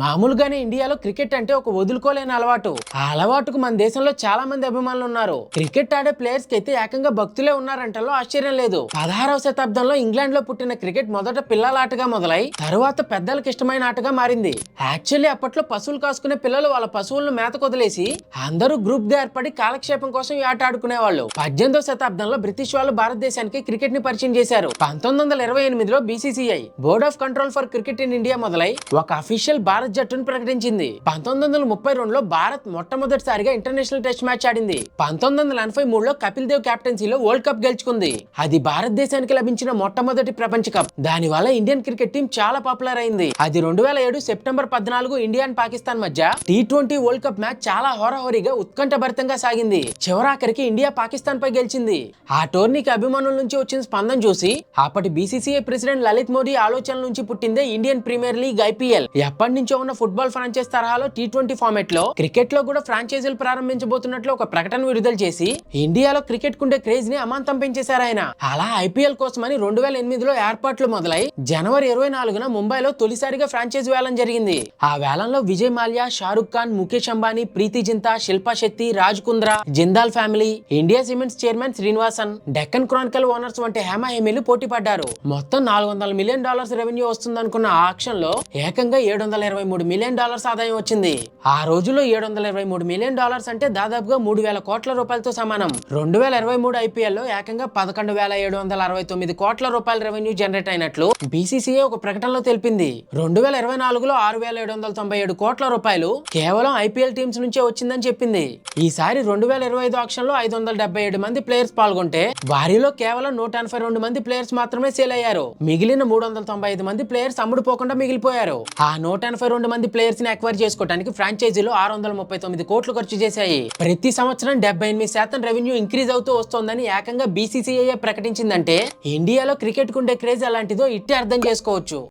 మామూలుగానే ఇండియాలో క్రికెట్ అంటే ఒక వదులుకోలేని అలవాటు. ఆ అలవాటుకు మన దేశంలో చాలా మంది అభిమానులు ఉన్నారు. క్రికెట్ ఆడే ప్లేయర్స్కి అయితే ఏకంగా భక్తులే ఉన్నారంటలో ఆశ్చర్యం లేదు. పదహారవ శతాబ్దంలో ఇంగ్లాండ్లో పుట్టిన క్రికెట్ మొదట పిల్లల ఆటగా మొదలై తరువాత పెద్దలకు ఇష్టమైన ఆటగా మారింది. యాక్చువల్లీ అప్పట్లో పశువులు కాసుకునే పిల్లలు వాళ్ళ పశువులను మేత కొదిలేసి అందరూ గ్రూప్గా ఏర్పడి కాలక్షేపం కోసం ఈ ఆట ఆడుకునేవాళ్ళు. పద్దెనిమిదవ శతాబ్దంలో బ్రిటిష్ వాళ్ళు భారతదేశానికి క్రికెట్ని పరిచయం చేశారు. పంతొమ్మిది వందల ఇరవై ఎనిమిదిలో BCCI board of control for cricket in India మొదలై ఒక అఫీషియల్ భారత జట్టును ప్రకటించింది. పంతొమ్మిది వందల ముప్పై రెండులో భారత్ మొట్టమొదటిసారిగా ఇంటర్నేషనల్ టెస్ట్ మ్యాచ్ ఆడింది. పంతొమ్మిది వందల ఎనభై మూడులో కపిల్ దేవ్ కెప్టెన్సీలో వరల్డ్ కప్ గెలుచుకుంది. అది భారతదేశానికి లభించిన మొట్టమొదటి ప్రపంచ కప్. దాని వల్ల ఇండియన్ క్రికెట్ టీం చాలా పాపులర్ అయింది. అది రెండు వేల ఏడు సెప్టెంబర్ పద్నాలుగు ఇండియా అండ్ పాకిస్తాన్ మధ్య T twenty world cup match చాలా హోరాహోరీగా ఉత్కంఠభరితంగా సాగింది. చివరాఖరికి ఇండియా పాకిస్తాన్ పై గెలిచింది. ఆ టోర్నీకి అభిమానుల నుంచి వచ్చిన స్పందన చూసి అప్పటి బీసీసీఐ ప్రెసిడెంట్ లలిత్ మోడీ ఆలోచనల నుంచి పుట్టిందే ఇండియన్ ప్రీమియర్ లీగ్ ఐపీఎల్. ఎప్పటి నుంచో ఉన్న ఫుట్బాల్ ఫ్రాంచైజ్ తరహాలో టీ ట్వంటీ ఫార్మేట్లో క్రికెట్లో కూడా ఫ్రాంచైజీలు ప్రారంభించబోతున్నట్లు ఒక ప్రకటన విడుదల చేసి ఇండియాలో క్రికెట్ కుండే క్రేజ్ని అమాంతం పెంచేశారు ఆయన. అలా ఐపీఎల్ కోసమని రెండు వేల ఎనిమిదిలో ఏర్పాట్లు మొదలై జనవరి ఇరవై నాలుగున ముంబైలో తొలిసారిగా ఫ్రాంచైజ్ వేలం జరిగింది. ఆ వేలంలో Vijay Mallya Shahrukh Khan Mukesh Ambani Preity Zinta Shilpa Shetty Raj Kundra Jindal family India Cements chairman Srinivasan Deccan Chronicle owners వంటి హేమా హేమీలు పోటీ పడ్డారు మొత్తం నాలుగు వందల మిలియన్ డాలర్స్ రెవెన్యూ వస్తుందనుకున్న ఆ ఆక్షన్లో ఏకంగా ఏడు వందల ఇరవై మూడు మిలియన్ డాలర్స్ ఆదాయం వచ్చింది. ఆ రోజుల్లో ఏడు వందల ఇరవై మూడు మిలియన్ డాలర్స్ అంటే దాదాపుగా మూడు వేల కోట్ల రూపాయలతో సమానం. రెండు వేల ఇరవై మూడు ఐపీఎల్లో ఏకంగా పదకొండు వేల ఏడు వందల అరవై తొమ్మిది కోట్ల రూపాయల రెవెన్యూ జనరేట్ అయినట్లు బీసీసీఐ ఒక ప్రకటనలో తెలిపింది. రెండు వేల ఇరవై నాలుగులో ఆరు వేల ఏడు వందల తొంభై ఏడు కోట్ల రూపాయలు కేవలం ఐపీఎల్ టీమ్స్ నుంచే వచ్చిందని చెప్పింది. ఈసారి రెండు వేల ఇరవై ఐదు ఆక్షన్లో ఐదు వందల డెబ్బై ఏడు మంది ప్లేయర్స్ పాల్గొంటే వారిలో కేవలం నూట ఎనభై రెండు మంది ప్లేయర్స్ మాత్రమే సేల్ అయ్యారు. మిగిలిన మూడు వందల తొంభై ఐదు మంది ప్లేయర్స్ అమ్ముడుపోకుండా మిగిలిపోయారు. ఆ నూట ఎనభై రెండు మంది ప్లేయర్స్ని అక్వైర్ చేసుకోవడానికి ఫ్రాంచైజీలు ఆరు వందల ముప్పై తొమ్మిది కోట్లు ఖర్చు చేశాయి. ప్రతి సంవత్సరం డెబ్బై ఎనిమిది శాతం రెవెన్యూ ఇంక్రీజ్ అవుతూ వస్తోందని ఏకంగా బీసీసీఐ ప్రకటించిందంటే ఇండియాలో క్రికెట్ కుండే క్రేజ్ అలాంటిదో ఇట్టే అర్థం చేసుకోవచ్చు.